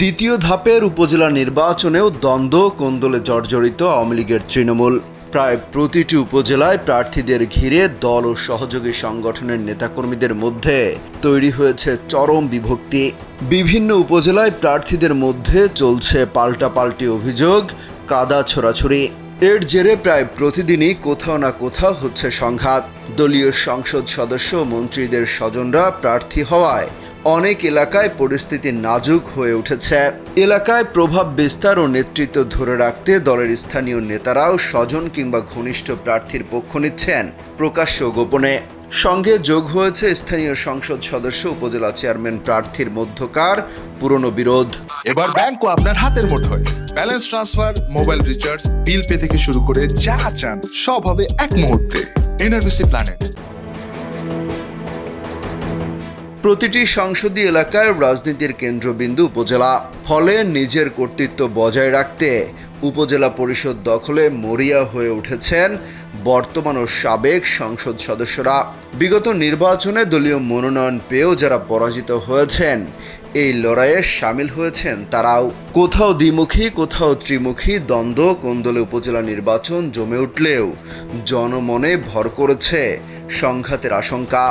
দ্বিতীয় ধাপের উপজেলা নির্বাচনেও দ্বন্দ্ব কোন্দলে জর্জরিত আওয়ামী লীগের তৃণমূল। প্রায় প্রতিটি উপজেলায় প্রার্থীদের ঘিরে দল ও সহযোগী সংগঠনের নেতাকর্মীদের মধ্যে তৈরি হয়েছে চরম বিভক্তি। বিভিন্ন উপজেলায় প্রার্থীদের মধ্যে চলছে পাল্টাপাল্টি অভিযোগ, কাদা ছোড়াছুড়ি। এর জেরে প্রায় প্রতিদিনই কোথাও না কোথাও হচ্ছে সংঘাত। দলীয় সংসদ সদস্য মন্ত্রীদের স্বজনরা প্রার্থী হওয়ায় অনেক এলাকায় পরিস্থিতি নাজুক হয়ে উঠেছে। এলাকায় প্রভাব বিস্তার ও নেতৃত্ব ধরে রাখতে দলের স্থানীয় নেতারাও স্বজন কিংবা ঘনিষ্ঠ প্রার্থীর পক্ষ নিচ্ছেন প্রকাশ্য গোপনে। সঙ্গে যোগ হয়েছে স্থানীয় সংসদ সদস্য, উপজেলা চেয়ারম্যান প্রার্থীর মধ্যকার পুরনো বিরোধ। এবার ব্যাংকও আপনার হাতের মুঠোয়। Balance transfer mobile recharge bill pay থেকে শুরু করে যা চান, সব হবে এক মুহূর্তে। এনআরবিসি প্ল্যানেট প্রতিটি সংসদীয় এলাকায় রাজনীতির কেন্দ্রবিন্দু উপজেলা। ফলে নিজের কর্তৃত্ব বজায় রাখতে উপজেলা পরিষদ দখলে মরিয়া হয়ে উঠেছেন বর্তমান ও সাবেক সংসদ সদস্যরা। বিগত নির্বাচনে দলীয় মনোনয়ন পেয়েও যারা পরাজিত হয়েছেন, এই লড়াইয়ে সামিল হয়েছেন তারাও। কোথাও দ্বিমুখী, কোথাও ত্রিমুখী দ্বন্দ্ব কোন্দলে উপজেলা নির্বাচন জমে উঠলেও জনমনে ভর করেছে সংঘাতের আশঙ্কা।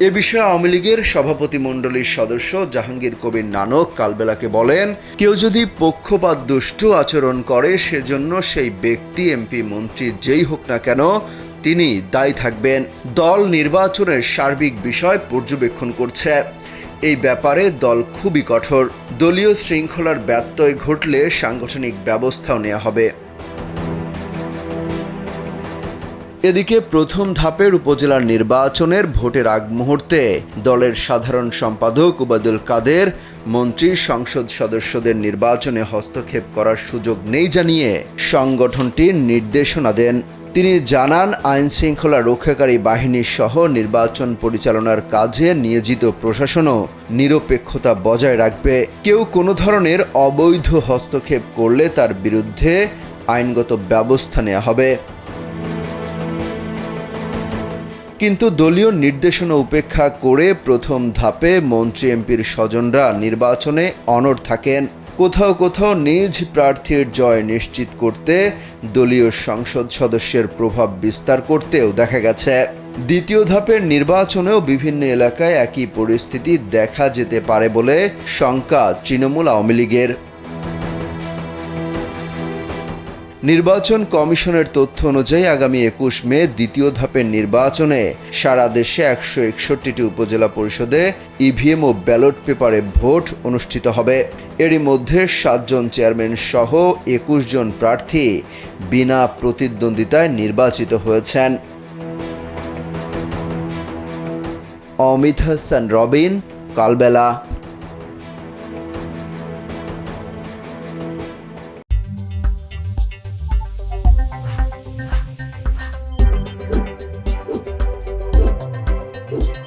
এ বিষয়ে আওয়ামী লীগের সভাপতি মণ্ডলীর সদস্য জাহাঙ্গীর কবির নানক কালবেলাকে বলেন, কেউ যদি পক্ষপাত দুষ্টু আচরণ করে, সেজন্য সেই ব্যক্তি, এমপি, মন্ত্রী যেই হোক না কেন, তিনি দায়ী থাকবেন। দল নির্বাচনের সার্বিক বিষয় পর্যবেক্ষণ করছে। এই ব্যাপারে দল খুবই কঠোর। দলীয় শৃঙ্খলার ব্যত্যয় ঘটলে সাংগঠনিক ব্যবস্থাও নেওয়া হবে। এদিকে প্রথম ধাপের উপজেলার নির্বাচনের ভোটের আগ মুহূর্তে দলের সাধারণ সম্পাদক উবাদুল কাদের, মন্ত্রী সংসদ সদস্যদের নির্বাচনে হস্তক্ষেপ করার সুযোগ নেই জানিয়ে সংগঠনটির নির্দেশনা দেন। তিনি জানান, আইন শৃঙ্খলা রক্ষাকারী বাহিনী সহ নির্বাচন পরিচালনার কাজে নিয়োজিত প্রশাসনও নিরপেক্ষতা বজায় রাখবে। কেউ কোনো ধরনের অবৈধ হস্তক্ষেপ করলে তার বিরুদ্ধে আইনগত ব্যবস্থা নেওয়া হবে। কিন্তু দলীয় নির্দেশনা উপেক্ষা করে প্রথম ধাপে মন্ত্রী এমপির স্বজনরা নির্বাচনে অনড় থাকেন। কোথাও কোথাও নিজ প্রার্থীর জয় নিশ্চিত করতে দলীয় সংসদ সদস্যের প্রভাব বিস্তার করতেও দেখা গেছে। দ্বিতীয় ধাপের নির্বাচনেও বিভিন্ন এলাকায় একই পরিস্থিতি দেখা যেতে পারে বলে শঙ্কা তৃণমূল আওয়ামী লীগের। নির্বাচন কমিশনের তথ্য অনুযায়ী আগামী একুশ মে দ্বিতীয় ধাপের নির্বাচনে সারা দেশে একশো একষট্টিটি উপজেলা পরিষদে ইভিএম ও ব্যালট পেপারে ভোট অনুষ্ঠিত হবে। এরই মধ্যে সাতজন চেয়ারম্যান সহ একুশ জন প্রার্থী বিনা প্রতিদ্বন্দ্বিতায় নির্বাচিত হয়েছেন। অমিত হাসান, রবিন, কালবেলা। Música